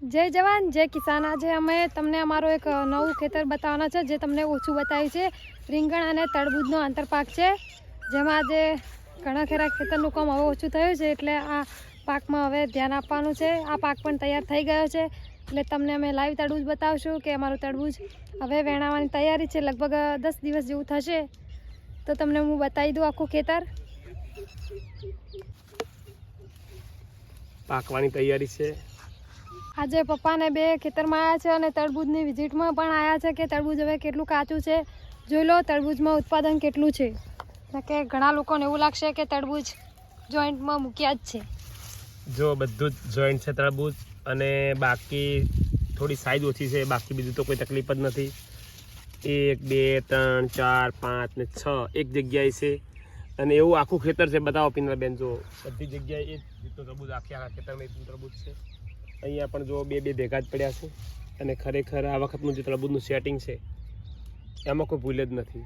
જય જવાન, જય કિસાન. આજે અમે તમને અમારો એક નવું ખેતર બતાવવાના છે, જે તમને ઓછું બતાવ્યું છે. રીંગણ અને તડબૂજનો આંતરપાક છે, જેમાં આજે ઘણા ખરા ખેતરનું કામ હવે ઓછું થયું છે, એટલે આ પાકમાં હવે ધ્યાન આપવાનું છે. આ પાક પણ તૈયાર થઈ ગયો છે. એટલે તમને અમે લાઈવ તડબૂજ બતાવશું કે અમારું તડબૂજ હવે વેણાવાની તૈયારી છે, લગભગ દસ દિવસ જેવું થશે. તો તમને હું બતાવી દઉં આખું ખેતર. પાકવાની તૈયારી છે. આજે પપ્પાને બે ખેતરમાં આવ્યા છે અને તરબૂજની વિઝિટમાં પણ આવ્યા છે કે તરબૂજ હવે કેટલું કાચું છે. જોઈ લો, તરબૂજમાં ઉત્પાદન કેટલું છે. કે ઘણા લોકોને એવું લાગશે કે તરબૂજ જોઈન્ટમાં મૂક્યા જ છે. જો, બધું જ જોઈન્ટ છે તરબૂજ અને બાકી થોડી સાઈઝ ઓછી છે. બાકી બીજું તો કોઈ તકલીફ જ નથી. એક, બે, ત્રણ, ચાર, પાંચ ને છ એક જગ્યાએ છે. અને એવું આખું ખેતર છે. બતાવો પિનલબેન જો. બધી જગ્યાએ એ રીતનું તરબૂજ આખી આખા ખેતરમાં એટલું તરબૂજ છે. અહીંયા પણ જો બે બે ભેગા જ પડ્યા છે. અને ખરેખર આ વખતનું જે તળબૂદનું સેટિંગ છે, એમાં કોઈ ભૂલ જ નથી.